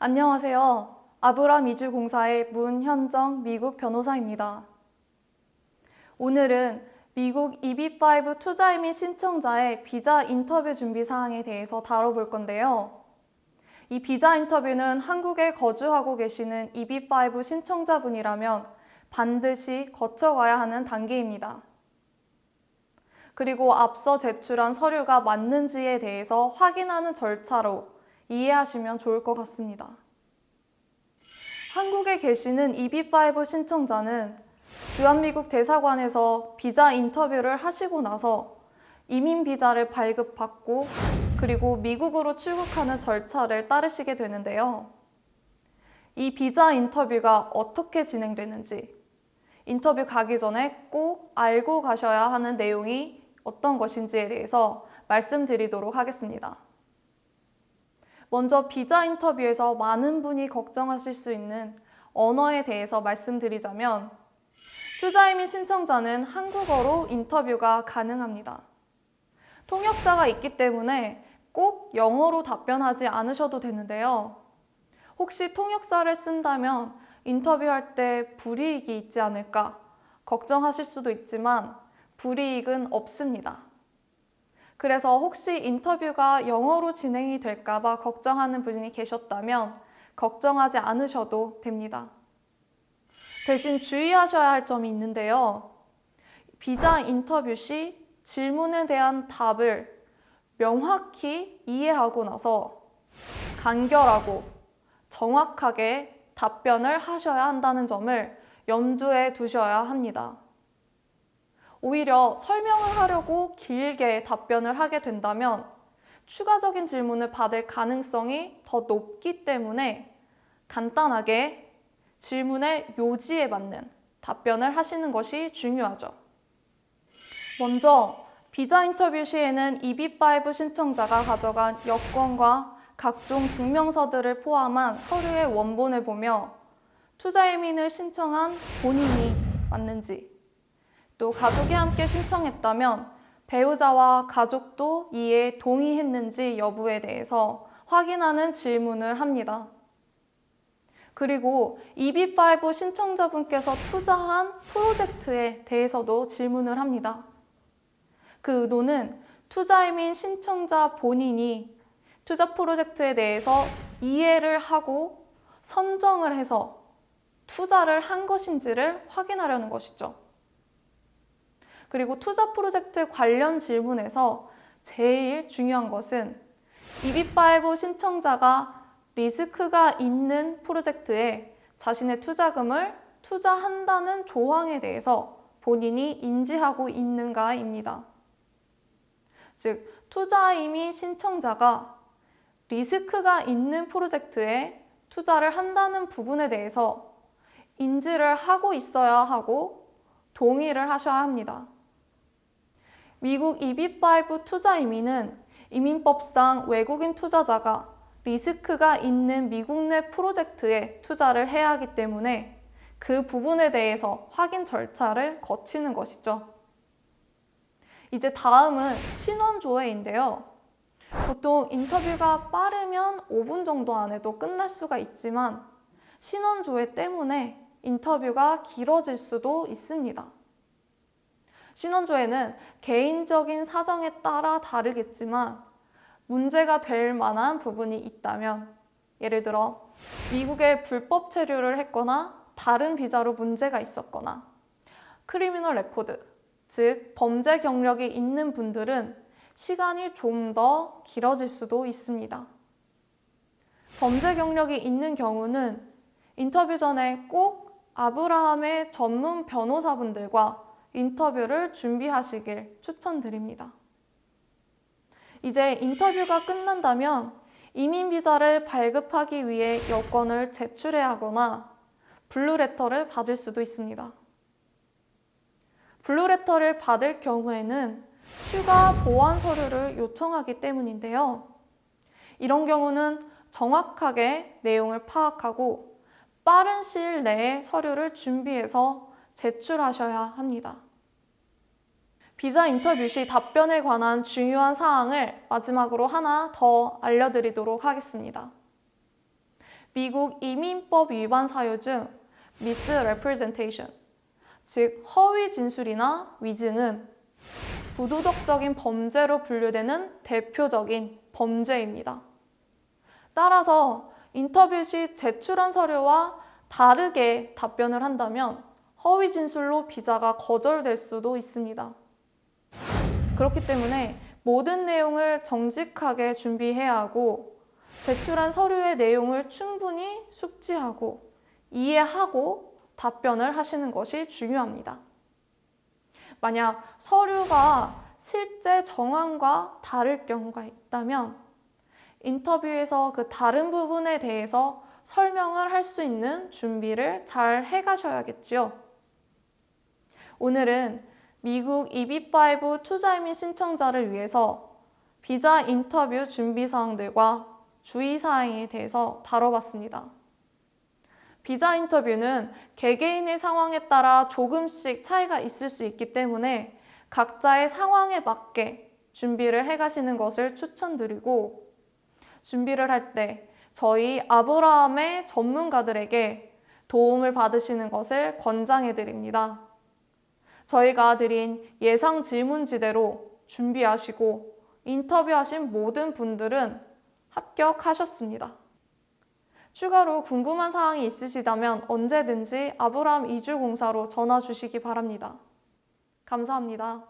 안녕하세요. 아브람 이주공사의 문현정 미국 변호사입니다. 오늘은 미국 EB5 투자이민 신청자의 비자 인터뷰 준비 사항에 대해서 다뤄볼 건데요. 이 비자 인터뷰는 한국에 거주하고 계시는 EB5 신청자분이라면 반드시 거쳐가야 하는 단계입니다. 그리고 앞서 제출한 서류가 맞는지에 대해서 확인하는 절차로 이해하시면 좋을 것 같습니다. 한국에 계시는 EB5 신청자는 주한미국 대사관에서 비자 인터뷰를 하시고 나서 이민 비자를 발급받고 그리고 미국으로 출국하는 절차를 따르시게 되는데요. 이 비자 인터뷰가 어떻게 진행되는지 인터뷰 가기 전에 꼭 알고 가셔야 하는 내용이 어떤 것인지에 대해서 말씀드리도록 하겠습니다. 먼저 비자 인터뷰에서 많은 분이 걱정하실 수 있는 언어에 대해서 말씀드리자면 투자이민 신청자는 한국어로 인터뷰가 가능합니다. 통역사가 있기 때문에 꼭 영어로 답변하지 않으셔도 되는데요. 혹시 통역사를 쓴다면 인터뷰할 때 불이익이 있지 않을까 걱정하실 수도 있지만 불이익은 없습니다. 그래서 혹시 인터뷰가 영어로 진행이 될까봐 걱정하는 분이 계셨다면 걱정하지 않으셔도 됩니다. 대신 주의하셔야 할 점이 있는데요. 비자 인터뷰 시 질문에 대한 답을 명확히 이해하고 나서 간결하고 정확하게 답변을 하셔야 한다는 점을 염두에 두셔야 합니다. 오히려 설명을 하려고 길게 답변을 하게 된다면 추가적인 질문을 받을 가능성이 더 높기 때문에 간단하게 질문의 요지에 맞는 답변을 하시는 것이 중요하죠. 먼저 비자 인터뷰 시에는 EB5 신청자가 가져간 여권과 각종 증명서들을 포함한 서류의 원본을 보며 투자이민을 신청한 본인이 맞는지 또 가족이 함께 신청했다면 배우자와 가족도 이에 동의했는지 여부에 대해서 확인하는 질문을 합니다. 그리고 EB5 신청자분께서 투자한 프로젝트에 대해서도 질문을 합니다. 그 의도는 투자이민 신청자 본인이 투자 프로젝트에 대해서 이해를 하고 선정을 해서 투자를 한 것인지를 확인하려는 것이죠. 그리고 투자 프로젝트 관련 질문에서 제일 중요한 것은 EB5 신청자가 리스크가 있는 프로젝트에 자신의 투자금을 투자한다는 조항에 대해서 본인이 인지하고 있는가입니다. 즉, 투자 이미 신청자가 리스크가 있는 프로젝트에 투자를 한다는 부분에 대해서 인지를 하고 있어야 하고 동의를 하셔야 합니다. 미국 EB5 투자 이민은 이민법상 외국인 투자자가 리스크가 있는 미국 내 프로젝트에 투자를 해야 하기 때문에 그 부분에 대해서 확인 절차를 거치는 것이죠. 이제 다음은 신원 조회인데요. 보통 인터뷰가 빠르면 5분 정도 안에도 끝날 수가 있지만 신원 조회 때문에 인터뷰가 길어질 수도 있습니다. 신원조회는 개인적인 사정에 따라 다르겠지만 문제가 될 만한 부분이 있다면 예를 들어 미국에 불법 체류를 했거나 다른 비자로 문제가 있었거나 크리미널 레코드, 즉 범죄 경력이 있는 분들은 시간이 좀 더 길어질 수도 있습니다. 범죄 경력이 있는 경우는 인터뷰 전에 꼭 아브라함의 전문 변호사분들과 인터뷰를 준비하시길 추천드립니다. 이제 인터뷰가 끝난다면 이민 비자를 발급하기 위해 여권을 제출해야 하거나 블루레터를 받을 수도 있습니다. 블루레터를 받을 경우에는 추가 보완 서류를 요청하기 때문인데요. 이런 경우는 정확하게 내용을 파악하고 빠른 시일 내에 서류를 준비해서 제출하셔야 합니다. 비자 인터뷰 시 답변에 관한 중요한 사항을 마지막으로 하나 더 알려드리도록 하겠습니다. 미국 이민법 위반 사유 중 misrepresentation, 즉 허위 진술이나 위증은 부도덕적인 범죄로 분류되는 대표적인 범죄입니다. 따라서 인터뷰 시 제출한 서류와 다르게 답변을 한다면 허위 진술로 비자가 거절될 수도 있습니다. 그렇기 때문에 모든 내용을 정직하게 준비해야 하고 제출한 서류의 내용을 충분히 숙지하고 이해하고 답변을 하시는 것이 중요합니다. 만약 서류가 실제 정황과 다를 경우가 있다면 인터뷰에서 그 다른 부분에 대해서 설명을 할 수 있는 준비를 잘 해가셔야겠지요. 오늘은 미국 EB5 투자이민 신청자를 위해서 비자 인터뷰 준비 사항들과 주의 사항에 대해서 다뤄봤습니다. 비자 인터뷰는 개개인의 상황에 따라 조금씩 차이가 있을 수 있기 때문에 각자의 상황에 맞게 준비를 해 가시는 것을 추천드리고 준비를 할 때 저희 아브라함의 전문가들에게 도움을 받으시는 것을 권장해 드립니다. 저희가 드린 예상 질문지대로 준비하시고 인터뷰하신 모든 분들은 합격하셨습니다. 추가로 궁금한 사항이 있으시다면 언제든지 아브라함 이주공사로 전화 주시기 바랍니다. 감사합니다.